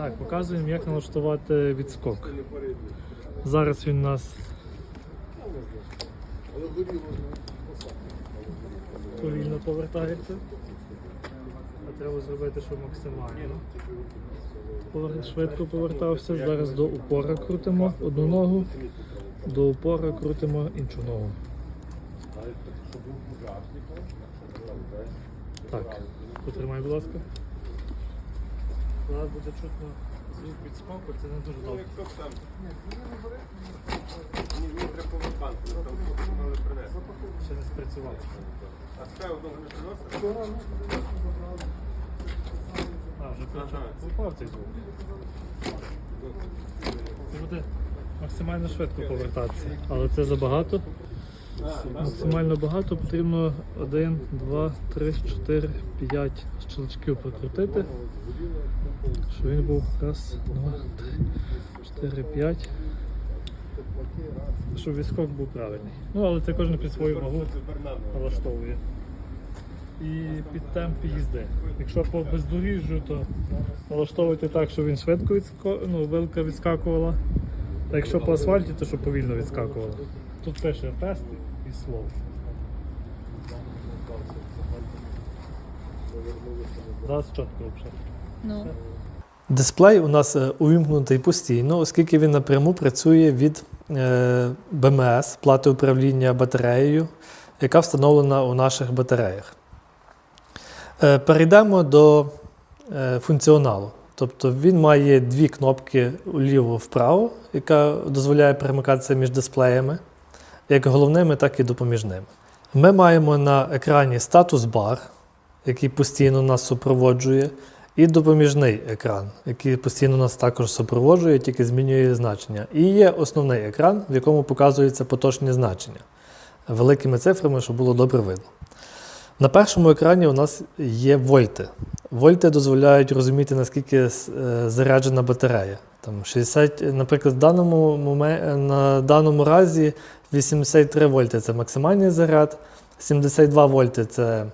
Так, показуємо, як налаштувати відскок. Зараз він у нас повільно повертається. А треба зробити, щоб максимально. Швидко повертався. Зараз до упора крутимо одну ногу, до упора крутимо іншу ногу. Так, потримай, будь ласка. Зараз буде чутно звук відскоку, це не дуже добре. Мені треба повербанку, там мали принести. Ще не спрацював. А ще одного не приносили? А, вже попав цей звук. Це буде максимально швидко повертатися, але це забагато. Максимально багато потрібно 1, 2, 3, 4, 5 щелчків прокрутити. Щоб він був раз, два, три, чотири, п'ять. Щоб відскок був правильний. Ну, але це кожен під свою вагу налаштовує. І під темп їзди. Якщо по бездоріжжю, то налаштовуйте так, щоб він швидко відско... ну, вилка відскакувала. А якщо по асфальті, то щоб повільно відскакувало. Тут пише фест і слово. Зараз чітко взагалі. Ну, Дисплей у нас е, увімкнутий постійно, оскільки він напряму працює від е, БМС, плати управління батареєю, яка встановлена у наших батареях. Е, Перейдемо до функціоналу. Тобто він має дві кнопки вліво-вправо, яка дозволяє перемикатися між дисплеями, як головними, так і допоміжними. Ми маємо на екрані статус-бар, який постійно нас супроводжує, і допоміжний екран, який постійно нас також супроводжує, тільки змінює значення. І є основний екран, в якому показуються поточні значення великими цифрами, щоб було добре видно. На першому екрані у нас є вольти. Вольти дозволяють розуміти, наскільки е, заряджена батарея. Там 60, наприклад, в даному, моме- на даному разі 83 вольти це максимальний заряд, 72 вольти це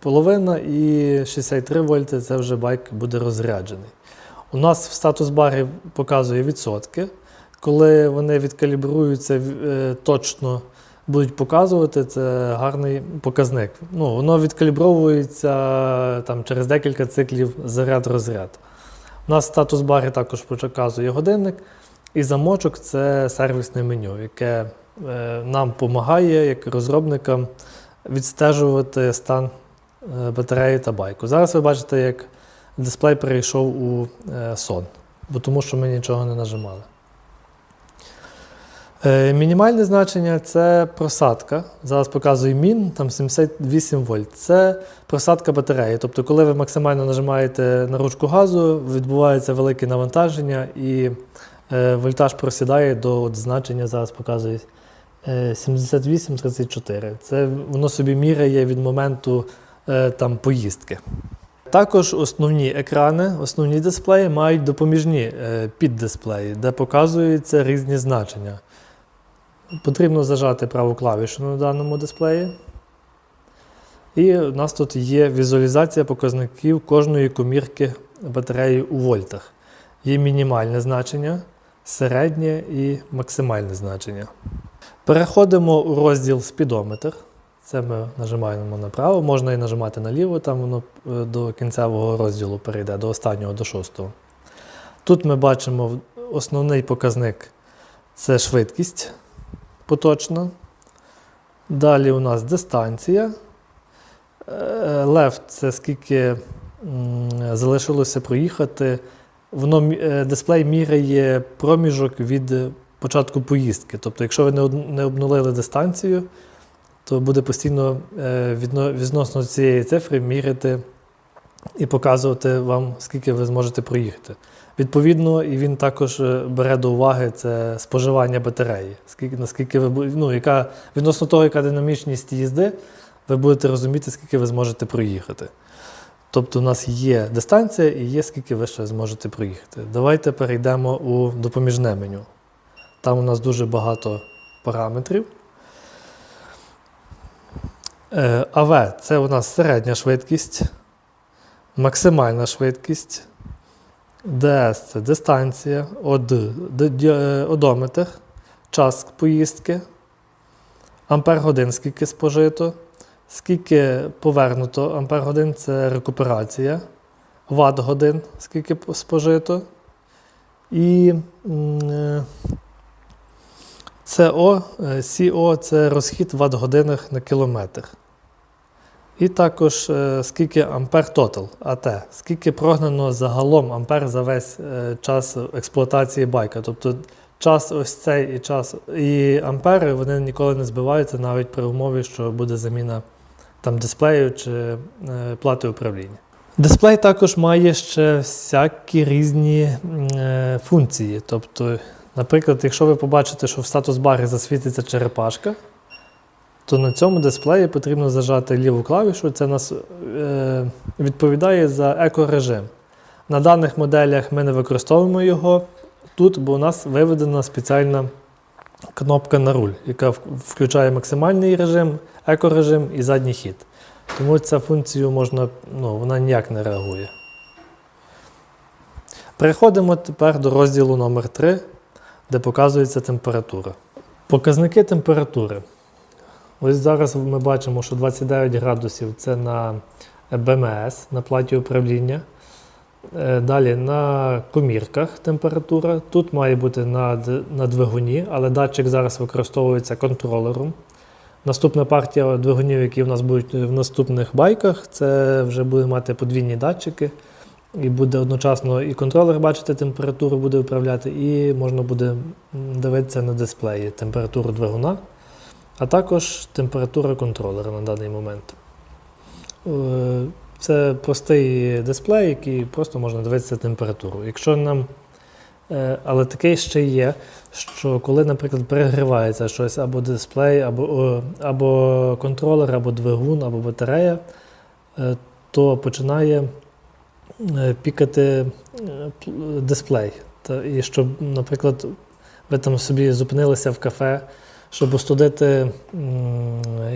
половина, і 63 вольти це вже байк буде розряджений. У нас в статус-барі показує відсотки. Коли вони відкалібруються е, точно будуть показувати, це гарний показник. Ну, воно відкалібровується там, через декілька циклів заряд-розряд. У нас статус-барі також показує годинник, і замочок це сервісне меню, яке е, нам допомагає, як розробникам, відстежувати стан е, батареї та байку. Зараз ви бачите, як дисплей перейшов у е, сон, бо тому що ми нічого не нажимали. Е, Мінімальне значення це просадка. Зараз показую мін, там 78 вольт. Це просадка батареї. Тобто, коли ви максимально нажимаєте на ручку газу, відбувається велике навантаження і е, вольтаж просідає до от значення, зараз показує е, 78-34. Це воно собі міряє від моменту е, там, поїздки. Також основні екрани, основні дисплеї мають допоміжні е, піддисплеї, де показуються різні значення. Потрібно зажати праву клавішу на даному дисплеї. І у нас тут є візуалізація показників кожної комірки батареї у вольтах. Є мінімальне значення, середнє і максимальне значення. Переходимо у розділ спідометр. Це ми нажимаємо направо, можна і нажимати наліво, там воно е, до кінцевого розділу перейде, до останнього, до шостого. Тут ми бачимо основний показник це швидкість поточна. Далі у нас дистанція. Е, Left це скільки залишилося проїхати. Воно е, дисплей міряє проміжок від початку поїздки. Тобто, якщо ви не обнулили дистанцію, то буде постійно е, відносно цієї цифри міряти і показувати вам, скільки ви зможете проїхати. Відповідно, і він також е, бере до уваги це споживання батареї. Скільки, наскільки ви ну, яка, відносно того, яка динамічність їзди, ви будете розуміти, скільки ви зможете проїхати. Тобто у нас є дистанція і є скільки ви ще зможете проїхати. Давайте перейдемо у допоміжне меню. Там у нас дуже багато параметрів. Е, АВ це у нас середня швидкість, максимальна швидкість, ДС це дистанція, ОД е, одометр, час поїздки, ампер годин скільки спожито, скільки повернуто ампер годин це рекуперація, ватт годин скільки спожито. І е, СО, е, СІО це розхід в ватт-годинах на кілометр. І також е, скільки ампер тотал, АТ, скільки прогнано загалом ампер за весь е, час експлуатації байка. Тобто час ось цей і час і ампери вони ніколи не збиваються навіть при умові, що буде заміна там дисплею чи е, плати управління. Дисплей також має ще всякі різні функції. Тобто, наприклад, якщо ви побачите, що в статус барі засвітиться черепашка, то на цьому дисплеї потрібно зажати ліву клавішу. Це нас е, відповідає за екорежим. На даних моделях ми не використовуємо його тут, бо у нас виведена спеціальна кнопка на руль, яка включає максимальний режим, екорежим і задній хід. Тому цю функцію можна, ну, вона ніяк не реагує. Переходимо тепер до розділу номер 3 де показується температура. Показники температури. Ось зараз ми бачимо, що 29 градусів це на БМС, на платі управління. Е, Далі на комірках температура. Тут має бути на, на двигуні, але датчик зараз використовується контролером. Наступна партія двигунів, які в нас будуть в наступних байках, це вже буде мати подвійні датчики. І буде одночасно і контролер бачити температуру, буде управляти, і можна буде дивитися на дисплеї температуру двигуна, а також температура контролера на даний момент. Е, Це простий дисплей, який просто можна дивитися температуру. Якщо нам, е, але таке ще є, що коли, наприклад, перегрівається щось або дисплей, або, або контролер, або двигун, або батарея, е, то починає пікати дисплей. І щоб, наприклад, ви там собі зупинилися в кафе, щоб остудити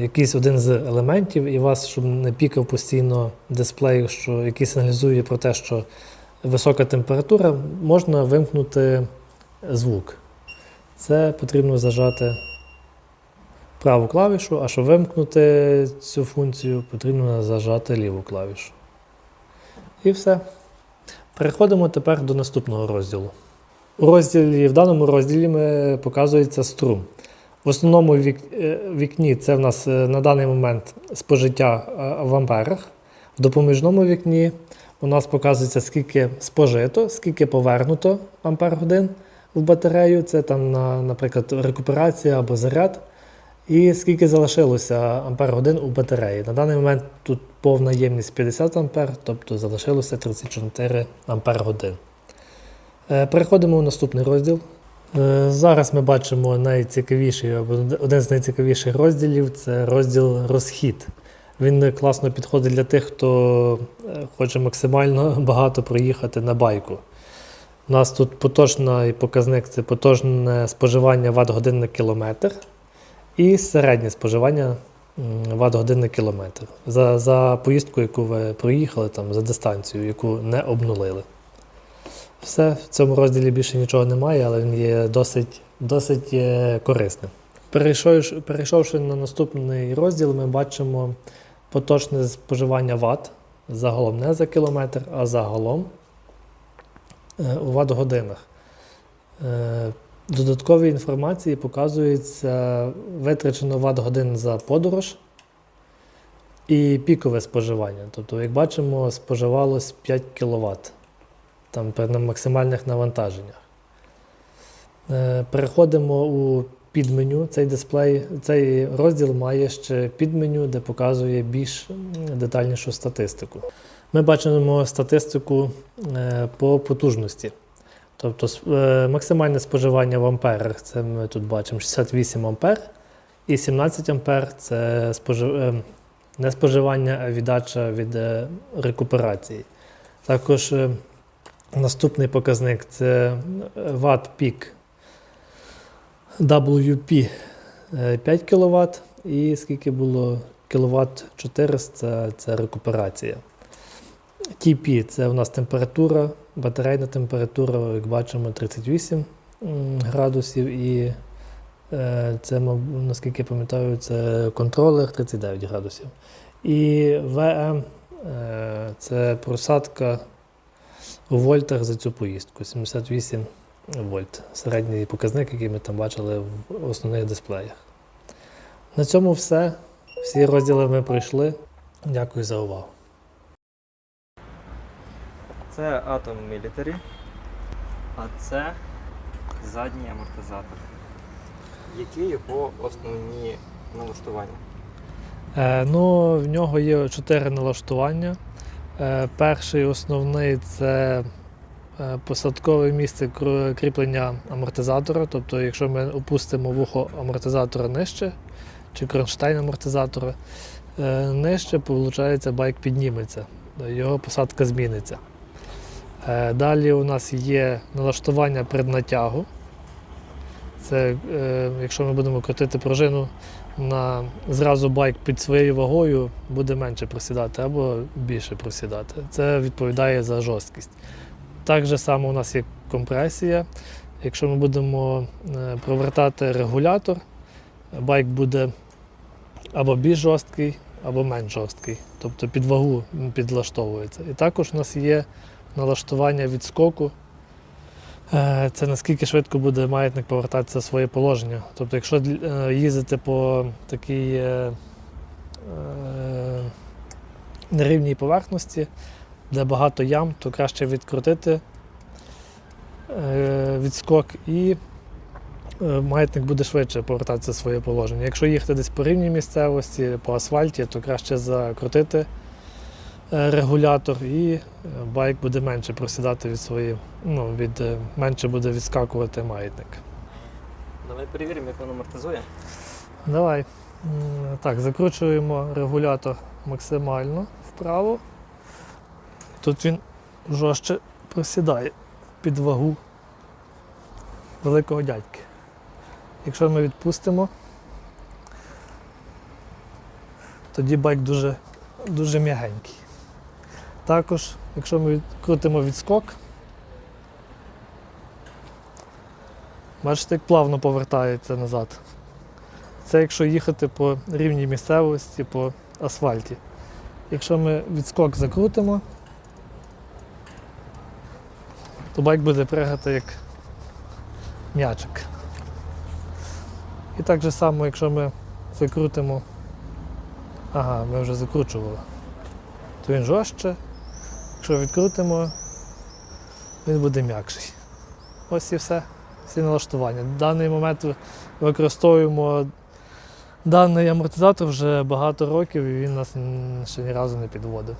якийсь один з елементів, і вас, щоб не пікав постійно дисплей, що, який сигналізує про те, що висока температура, можна вимкнути звук. Це потрібно зажати праву клавішу, а щоб вимкнути цю функцію, потрібно зажати ліву клавішу. І все. Переходимо тепер до наступного розділу. У розділі, в даному розділі ми показується струм. В основному вік, е, вікні це в нас е, на даний момент спожиття е, в амперах. В допоміжному вікні у нас показується, скільки спожито, скільки повернуто ампер годин в батарею. Це там, на, наприклад, рекуперація або заряд. І скільки залишилося ампер годин у батареї. На даний момент тут повна ємність 50 ампер, тобто залишилося 34 ампер годин. Переходимо у наступний розділ. Е, Зараз ми бачимо найцікавіший або один з найцікавіших розділів це розділ розхід. Він класно підходить для тих, хто е, хоче максимально багато проїхати на байку. У нас тут поточний показник це поточне споживання ватт-годин на кілометр і середнє споживання м, ватт-годин на кілометр за, за поїздку, яку ви проїхали, там, за дистанцію, яку не обнулили. Все, в цьому розділі більше нічого немає, але він є досить, досить е, корисним. Перейшовши, перейшовши на наступний розділ, ми бачимо поточне споживання ватт загалом не за кілометр, а загалом е, у ватт-годинах. Е, Додаткові інформації показується витрачено ватт-годин за подорож і пікове споживання. Тобто, як бачимо, споживалось 5 кВт там при максимальних навантаженнях. Е, Переходимо у підменю. Цей дисплей, цей розділ має ще підменю, де показує більш детальнішу статистику. Ми бачимо статистику е, по потужності. Тобто е, максимальне споживання в амперах це ми тут бачимо 68 ампер, і 17 ампер це спожи... е, не споживання, а віддача від рекуперації. Також наступний показник це Watt пік WP е, 5 кВт, і скільки було кВт 400 це рекуперація. TP це у нас температура Батарейна температура, як бачимо, 38 градусів, і е, це, наскільки я пам'ятаю, це контролер 39 градусів. І ВМ е, це просадка у вольтах за цю поїздку 78 вольт. Середній показник, який ми там бачили в основних дисплеях. На цьому все. Всі розділи ми пройшли. Дякую за увагу. Це Atom Military, а це задній амортизатор. Які його основні налаштування? Е, ну, в нього є чотири налаштування. Е, перший основний це е, посадкове місце кріплення амортизатора. Тобто, якщо ми опустимо вухо амортизатора нижче, чи кронштейн амортизатора е, нижче, виходить, байк підніметься, його посадка зміниться. Далі у нас є налаштування преднатягу. Це якщо ми будемо крутити пружину на зразу байк під своєю вагою буде менше просідати або більше просідати. Це відповідає за жорсткість. Так же само у нас є компресія. Якщо ми будемо е, провертати регулятор, байк буде або більш жорсткий, або менш жорсткий. Тобто під вагу підлаштовується. І також у нас є налаштування відскоку. Е, Це наскільки швидко буде маятник повертатися в своє положення. Тобто, якщо е, їздити по такій е, нерівній поверхності, де багато ям, то краще відкрутити відскок і маятник буде швидше повертатися в своє положення. Якщо їхати десь по рівній місцевості, по асфальті, то краще закрутити регулятор і е, байк буде менше просідати від своєї, ну, від, е, менше буде відскакувати маятник. Давай перевіримо, як він амортизує. Давай. Так, закручуємо регулятор максимально вправо. Тут він жорстче просідає під вагу великого дядьки. Якщо ми відпустимо, тоді байк дуже, дуже м'ягенький. Також, якщо ми відкрутимо відскок, бачите, як плавно повертається назад. Це якщо їхати по рівній місцевості, по асфальті. Якщо ми відскок закрутимо, то байк буде пригати як м'ячик. І так же само, якщо ми закрутимо, ага, ми вже закручували, то він жорстче. Якщо відкрутимо, він буде м'якший. Ось і все. Всі налаштування. В даний момент використовуємо Даний амортизатор вже багато років і він нас ще ні разу не підводив.